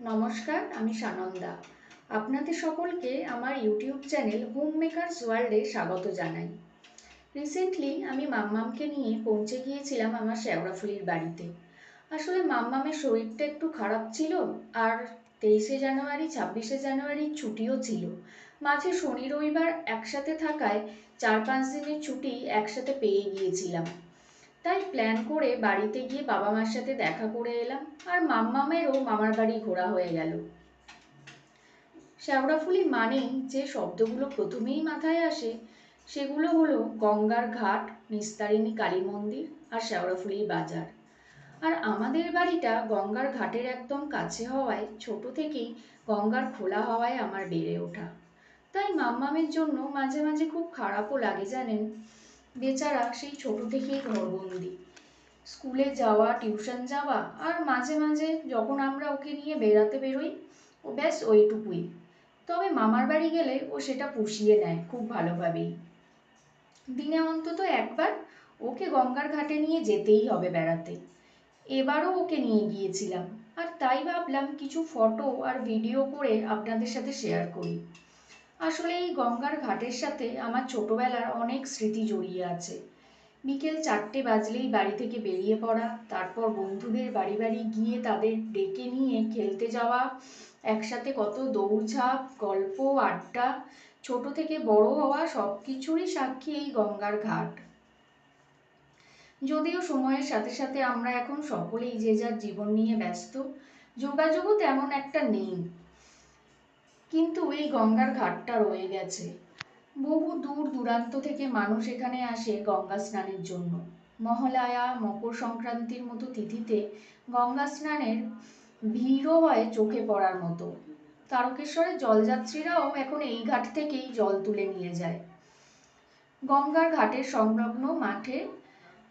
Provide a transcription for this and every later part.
নমস্কার, আমি সানন্দা। আপনাদের সকলকে আমার ইউটিউব চ্যানেল হোম মেকার্স ওয়ার্ল্ডে স্বাগত জানাই। রিসেন্টলি আমি মাম্মামকে নিয়ে পৌঁছে গিয়েছিলাম আমার শেওড়াফুলির বাড়িতে। আসলে মাম্মামের শরীরটা একটু খারাপ ছিল আর তেইশে জানুয়ারি, ছাব্বিশে জানুয়ারির ছুটিও ছিল। মাঝে শনি রবিবার একসাথে থাকায় চার পাঁচ দিনের ছুটি একসাথে পেয়ে গিয়েছিলাম। তাই প্ল্যান করে বাড়িতে গিয়ে বাবা মার সাথে দেখা করে এলাম আর মাম্মামেরও মামার বাড়ি ঘোরা হয়ে গেল। শ্যাওড়াফুলি মানেই যে শব্দগুলো প্রথমেই মাথায় আসে, সেগুলো হলো গঙ্গার ঘাট, নিস্তারিণী কালী মন্দির আর শ্যাওড়াফুলির বাজার। আর আমাদের বাড়িটা গঙ্গার ঘাটের একদম কাছে হওয়ায় ছোট থেকেই গঙ্গার খোলা হওয়ায় আমার বেড়ে ওঠা। তাই মাম্মামের জন্য মাঝে মাঝে খুব খারাপও লাগে জানেন? বেচারা সেই ছোট থেকেই ঘরবন্দি। স্কুলে যাওয়া, টিউশন যাওয়া আর মাঝে মাঝে যখন আমরা ওকে নিয়ে বেড়াতে বেরোই, ও ব্যাস ওইটুকুই। তবে মামার বাড়ি গেলে ও সেটা পুষিয়ে নেয় খুব ভালোভাবেই। দিনে অন্তত একবার ওকে গঙ্গার ঘাটে নিয়ে যেতেই হবে বেড়াতে। এবারও ওকে নিয়ে গিয়েছিলাম। আর তাই ভাবলাম কিছু ফটো আর ভিডিও করে আপনাদের সাথে শেয়ার করি। আসলে এই গঙ্গার ঘাটের সাথে আমার ছোটবেলার অনেক স্মৃতি জড়িয়ে আছে। বিকেল চারটে বাজলেই বাড়ি থেকে বেরিয়ে পড়া, তারপর বন্ধুদের বাড়ি বাড়ি গিয়ে তাদের ডেকে নিয়ে খেলতে যাওয়া, একসাথে কত দৌড়ঝাঁপ, গল্প, আড্ডা, ছোট থেকে বড় হওয়া সব কিছুরই সাক্ষী এই গঙ্গার ঘাট। যদিও সময়ের সাথে সাথে আমরা এখন সকলেই যে যার জীবন নিয়ে ব্যস্ত, যোগাযোগও তেমন একটা নেই। কিন্তু এই গঙ্গার ঘাটটা রয়ে গেছে। বহু দূর দূরান্ত থেকে মানুষ এখানে আসে গঙ্গা স্নানের জন্য। মহালয়া, মকর সংক্রান্তির মতো তিথিতে গঙ্গা স্নানের ভিড়ও হয় চোখে পড়ার মতো। তারকেশ্বরের জলযাত্রীরাও এখন এই ঘাট থেকেই জল তুলে নিয়ে যায়। গঙ্গার ঘাটের সংলগ্ন মাঠে,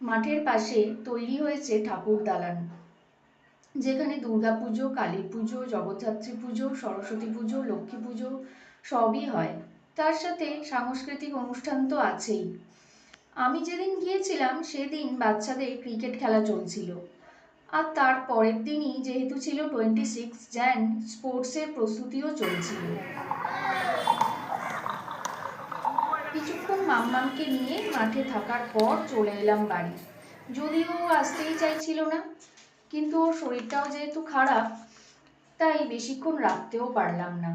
মাঠের পাশে তৈরি হয়েছে ঠাকুর দালান যেখানে দুর্গা পুজো, কালী পুজো জগদ্ধাত্রী পুজো, সরস্বতী পুজো, লক্ষ্মী পুজো সবই হয়। তার সাথে সাংস্কৃতিক অনুষ্ঠান তো আছেই। আমি যেদিন গিয়েছিলাম, সেদিন বাচ্চাদের ক্রিকেট খেলা চলছিল। আর তার পরের দিনই যেহেতু ছিল টোয়েন্টি সিক্স জ্যান স্পোর্টসের প্রস্তুতিও চলছিল। কিছুক্ষণ মাম্মামকে নিয়ে মাঠে থাকার পর চলে এলাম বাড়ি। যদিও আসতেই চাইছিল না কিন্তু ওর শরীরটাও যেহেতু খারাপ, তাই বেশিক্ষণ রাখতেও পারলাম না।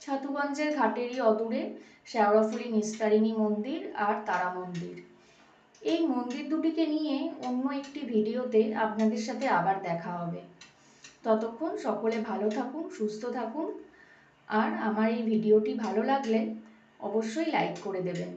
ছাতুগঞ্জের ঘাটেরই অদূরে শেওড়াফুলি নিস্তারিণী মন্দির আর তারা মন্দির। এই মন্দির দুটিকে নিয়ে অন্য একটি ভিডিওতে আপনাদের সাথে আবার দেখা হবে। ততক্ষণ সকলে ভালো থাকুন, সুস্থ থাকুন। আর আমার এই ভিডিওটি ভালো লাগলে অবশ্যই লাইক করে দেবেন।